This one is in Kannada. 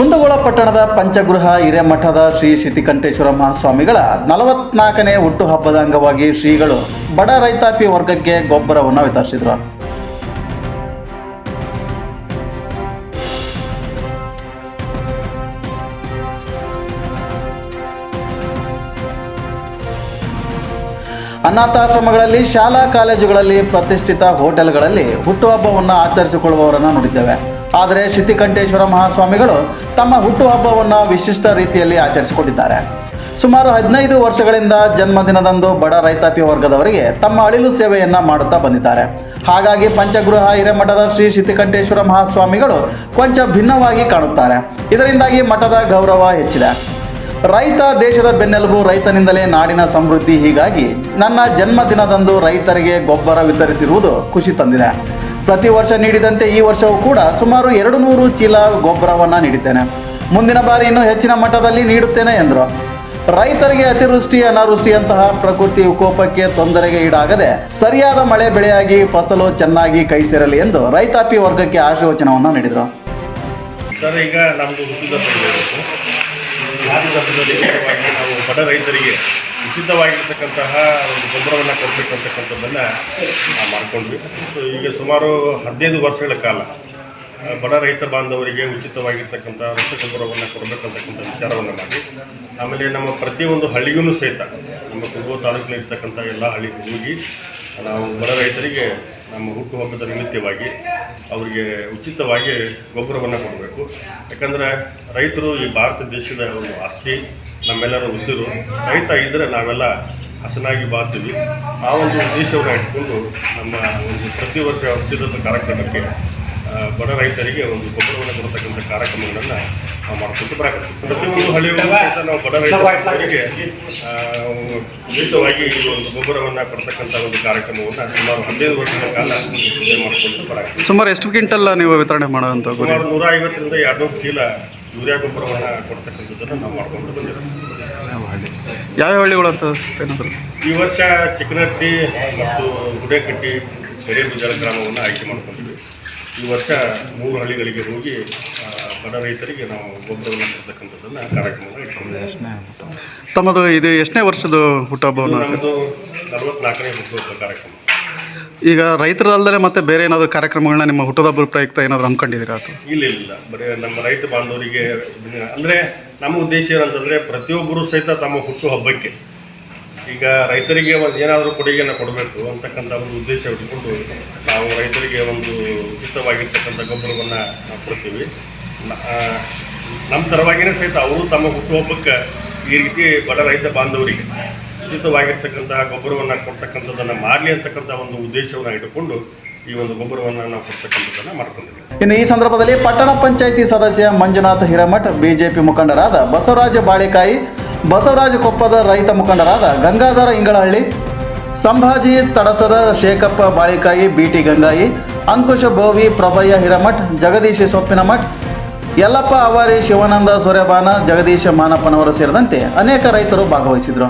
ಕುಂದಗೋಳ ಪಟ್ಟಣದ ಪಂಚಗೃಹ ಹಿರೇಮಠದ ಶ್ರೀ ಶಿತಿಕಂಠೇಶ್ವರ ಮಹಾಸ್ವಾಮಿಗಳ ನಲವತ್ನಾಲ್ಕನೇ ಹುಟ್ಟುಹಬ್ಬದ ಅಂಗವಾಗಿ ಶ್ರೀಗಳು ಬಡ ರೈತಾಪಿ ವರ್ಗಕ್ಕೆ ಗೊಬ್ಬರವನ್ನು ವಿತರಿಸಿದರು. ಅನಾಥಾಶ್ರಮಗಳಲ್ಲಿ, ಶಾಲಾ ಕಾಲೇಜುಗಳಲ್ಲಿ ಪ್ರತಿಷ್ಠಿತ ಹೋಟೆಲ್ಗಳಲ್ಲಿ ಹುಟ್ಟುಹಬ್ಬವನ್ನು ಆಚರಿಸಿಕೊಳ್ಳುವವರನ್ನು ನೋಡಿದ್ದೇವೆ. ಆದರೆ ಶಿತಿಕಂಠೇಶ್ವರ ಮಹಾಸ್ವಾಮಿಗಳು ತಮ್ಮ ಹುಟ್ಟುಹಬ್ಬವನ್ನು ವಿಶಿಷ್ಟ ರೀತಿಯಲ್ಲಿ ಆಚರಿಸಿಕೊಂಡಿದ್ದಾರೆ. ಸುಮಾರು ಹದಿನೈದು ವರ್ಷಗಳಿಂದ ಜನ್ಮದಿನದಂದು ಬಡ ರೈತಾಪಿ ವರ್ಗದವರಿಗೆ ತಮ್ಮ ಅಳಿಲು ಸೇವೆಯನ್ನು ಮಾಡುತ್ತಾ ಬಂದಿದ್ದಾರೆ. ಹಾಗಾಗಿ ಪಂಚಗೃಹ ಹಿರೇಮಠದ ಶ್ರೀ ಶಿತಿಕಂಠೇಶ್ವರ ಮಹಾಸ್ವಾಮಿಗಳು ಕೊಂಚ ಭಿನ್ನವಾಗಿ ಕಾಣುತ್ತಾರೆ. ಇದರಿಂದಾಗಿ ಮಠದ ಗೌರವ ಹೆಚ್ಚಿದೆ. ರೈತ ದೇಶದ ಬೆನ್ನೆಲುಬು ರೈತನಿಂದಲೇ ನಾಡಿನ ಸಮೃದ್ಧಿ ಹೀಗಾಗಿ ನನ್ನ ಜನ್ಮದಿನದಂದು ರೈತರಿಗೆ ಗೊಬ್ಬರ ವಿತರಿಸಿರುವುದು ಖುಷಿ ತಂದಿದೆ. ಪ್ರತಿ ವರ್ಷ ನೀಡಿದಂತೆ ಈ ವರ್ಷವೂ ಕೂಡ ಸುಮಾರು ಎರಡು ನೂರು ಚೀಲ ಗೊಬ್ಬರವನ್ನು ನೀಡಿದ್ದೇನೆ. ಮುಂದಿನ ಬಾರಿ ಇನ್ನೂ ಹೆಚ್ಚಿನ ಮಟ್ಟದಲ್ಲಿ ನೀಡುತ್ತೇನೆ ಎಂದರು. ರೈತರಿಗೆ ಅತಿವೃಷ್ಟಿ ಅನಾವೃಷ್ಟಿಯಂತಹ ಪ್ರಕೃತಿ ವಿಕೋಪಕ್ಕೆ ತೊಂದರೆಗೆ ಈಡಾಗದೆ ಸರಿಯಾದ ಮಳೆ ಬೆಳೆಯಾಗಿ ಫಸಲು ಚೆನ್ನಾಗಿ ಕೈ ಸೇರಲಿ ಎಂದು ರೈತಾಪಿ ವರ್ಗಕ್ಕೆ ಆಶೀರ್ವಚನವನ್ನು ನೀಡಿದರು. ಸರ್, ಈಗ ನಮ್ಮದು ಹುಟ್ಟಿದ ಉಚಿತವಾಗಿ ನಾವು ಬಡ ರೈತರಿಗೆ ಉಚಿತವಾಗಿರ್ತಕ್ಕಂತಹ ಒಂದು ಗೊಬ್ಬರವನ್ನು ಕೊಡಬೇಕು ನಾವು ಮಾಡಿಕೊಂಡ್ವಿ. ಸೊ ಈಗ ಸುಮಾರು ಹದಿನೈದು ವರ್ಷಗಳ ಕಾಲ ಬಡ ರೈತ ಬಾಂಧವರಿಗೆ ಉಚಿತವಾಗಿರ್ತಕ್ಕಂಥ ರಸಗೊಬ್ಬರವನ್ನು ಕೊಡಬೇಕಂತಕ್ಕಂಥ ವಿಚಾರವನ್ನು ಮಾಡಿ. ಆಮೇಲೆ ನಮ್ಮ ಪ್ರತಿಯೊಂದು ಹಳ್ಳಿಗೂ ಸಹಿತ, ನಮ್ಮ ಕುರುಬ ತಾಲೂಕಿನಲ್ಲಿರ್ತಕ್ಕಂಥ ಎಲ್ಲ ಹಳ್ಳಿಗೂ ಹೋಗಿ ನಾವು ಬಡ ರೈತರಿಗೆ ನಮ್ಮ ಹುಟ್ಟುಹಬ್ಬದ ನಿಮಿತ್ತವಾಗಿ ಅವರಿಗೆ ಉಚಿತವಾಗಿ ಗೊಬ್ಬರವನ್ನು ಕೊಡಬೇಕು. ಯಾಕಂದರೆ ರೈತರು ಈ ಭಾರತ ದೇಶದ ಒಂದು ಆಸ್ತಿ, ನಮ್ಮೆಲ್ಲರ ಉಸಿರು. ರೈತ ಇದ್ದರೆ ನಾವೆಲ್ಲ ಹಸನಾಗಿ ಬಾಳ್ತೀವಿ. ಆ ಒಂದು ಉದ್ದೇಶವನ್ನು ಇಟ್ಕೊಂಡು ನಮ್ಮ ಒಂದು ಪ್ರತಿ ವರ್ಷ ಉಚಿತ ಕಾರ್ಯಕ್ರಮಕ್ಕೆ ಬಡ ರೈತರಿಗೆ ಒಂದು ಗೊಬ್ಬರವನ್ನು ಕೊಡ್ತಕ್ಕಂಥ ಕಾರ್ಯಕ್ರಮಗಳನ್ನು ನಾವು ಮಾಡ್ಕೊಂಡು ಬರಬೇಕು ಪ್ರತಿಯೊಂದು ಹಳ್ಳಿಯಲ್ಲೂ ನಾವು ಬಡ ರೈತರಿಗೆ ಉಚಿತವಾಗಿ ಈ ಒಂದು ಗೊಬ್ಬರವನ್ನು ಕೊಡ್ತಕ್ಕಂಥ ಒಂದು ಕಾರ್ಯಕ್ರಮವನ್ನು ಸುಮಾರು ಹದಿನೈದು ವರ್ಷಗಳ ಕಾಲ ಮಾಡ್ಕೊಂಡು ಸುಮಾರು ಎಷ್ಟು ಕ್ವಿಂಟಲ್ ನೀವು ವಿತರಣೆ ಮಾಡುವಂಥ ಗುರಿ ಸುಮಾರು ನೂರ ಐವತ್ತರಿಂದ ಎರಡುನೂರು ಚೀಲ ಯೂರಿಯಾ ಗೊಬ್ಬರವನ್ನು ಕೊಡ್ತಕ್ಕಂಥದ್ದನ್ನು ನಾವು ಮಾಡ್ಕೊಂಡು ಬಂದಿರೋದು. ಯಾವ ಹಳ್ಳಿಗಳು ಅಂತ ಏನಾದರೂ? ಈ ವರ್ಷ ಚಿಕ್ಕನಟ್ಟಿ ಮತ್ತು ಗುಡೇಕಟ್ಟಿ ಕೆರೆಬೀಜಲ ಗ್ರಾಮವನ್ನು ಆಯ್ಕೆ ಮಾಡ್ಕೊಂಡಿದ್ವಿ ಈ ವರ್ಷ ಮೂರು ಹಳ್ಳಿಗಳಿಗೆ ಹೋಗಿ ಬಡ ರೈತರಿಗೆ ನಾವು ಗೊಬ್ಬರವನ್ನು ಕೊಡ್ತಕ್ಕಂಥದ್ದನ್ನು ಕಾರ್ಯಕ್ರಮವನ್ನು ಇಟ್ಕೊಂಡಿದ್ದೀವಿ. ತಮ್ಮದು ಇದು ಎಷ್ಟನೇ ವರ್ಷದ ಹುಟ್ಟಹಬ್ಬವನ್ನು? ನಮ್ಮದು ನಲವತ್ನಾಲ್ಕನೇ ಹುಟ್ಟುಹಬ್ಬ ಕಾರ್ಯಕ್ರಮ. ಈಗ ರೈತರಲ್ಲದೆ ಮತ್ತೆ ಬೇರೆ ಏನಾದರೂ ಕಾರ್ಯಕ್ರಮಗಳನ್ನ ನಿಮ್ಮ ಹುಟ್ಟದಬ್ಬರ ಪ್ರಯುಕ್ತ ಏನಾದರೂ ಹಮ್ಮಿಕೊಂಡಿದ್ದೀರಾ ಅಥವಾ? ಇಲ್ಲ ಇಲ್ಲ. ಬರೀ ನಮ್ಮ ರೈತ ಬಾಂಧವರಿಗೆ ಅಂದರೆ ನಮ್ಮ ಉದ್ದೇಶ ಏನಂತಂದರೆ ಪ್ರತಿಯೊಬ್ಬರು ಸಹಿತ ತಮ್ಮ ಹುಟ್ಟು ಹಬ್ಬಕ್ಕೆ ಈಗ ರೈತರಿಗೆ ಒಂದು ಏನಾದರೂ ಕೊಡುಗೆಯನ್ನು ಕೊಡಬೇಕು ಅಂತಕ್ಕಂಥ ಒಂದು ಉದ್ದೇಶ ಇಟ್ಕೊಂಡು ನಾವು ರೈತರಿಗೆ ಒಂದು ಉಚಿತವಾಗಿರ್ತಕ್ಕಂಥ ಗೊಬ್ಬರವನ್ನು ನಾವು ಕೊಡ್ತೀವಿ. ನಮ್ಮ ತರವಾಗಿಯೇ ಸಹಿತ ಅವರು ತಮ್ಮ ಹುಟ್ಟುಹಬ್ಬಕ್ಕೆ ಈ ರೀತಿ ಬಡ ರೈತ ಬಾಂಧವರಿಗೆ ಉಚಿತವಾಗಿರ್ತಕ್ಕಂತಹ ಗೊಬ್ಬರವನ್ನು ಕೊಡ್ತಕ್ಕಂಥದ್ದನ್ನು ಮಾಡಲಿ ಅಂತಕ್ಕಂಥ ಒಂದು ಉದ್ದೇಶವನ್ನು ಇಟ್ಟುಕೊಂಡು ಈ ಒಂದು ಗೊಬ್ಬರವನ್ನು ನಾವು ಕೊಡ್ತಕ್ಕಂಥದ್ದನ್ನು ಮಾಡ್ಕೊಂಡಿದ್ದೀವಿ. ಇನ್ನು ಈ ಸಂದರ್ಭದಲ್ಲಿ ಪಟ್ಟಣ ಪಂಚಾಯಿತಿ ಸದಸ್ಯ ಮಂಜುನಾಥ ಹಿರೇಮಠ್ ಬಿಜೆಪಿ ಮುಖಂಡರಾದ ಬಸವರಾಜ ಬಾಳೆಕಾಯಿ ಬಸವರಾಜ ಕೊಪ್ಪದ ರೈತ ಮುಖಂಡರಾದ ಗಂಗಾಧರ ಇಂಗಳಹಳ್ಳಿ, ಸಂಭಾಜಿ ತಡಸದ ಶೇಖಪ್ಪ ಬಾಳಿಕಾಯಿ, ಬಿಟಿ ಗಂಗಾಯಿ, ಅಂಕುಶ ಬೋವಿ, ಪ್ರಭಯ್ಯ ಹಿರಮಠ್, ಜಗದೀಶ ಸೊಪ್ಪಿನಮಠ್, ಯಲ್ಲಪ್ಪ ಅವಾರಿ ಶಿವಾನಂದ ಸೂರ್ಯಬಾನ ಜಗದೀಶ ಮಾನಪ್ಪನವರು ಸೇರಿದಂತೆ ಅನೇಕ ರೈತರು ಭಾಗವಹಿಸಿದರು.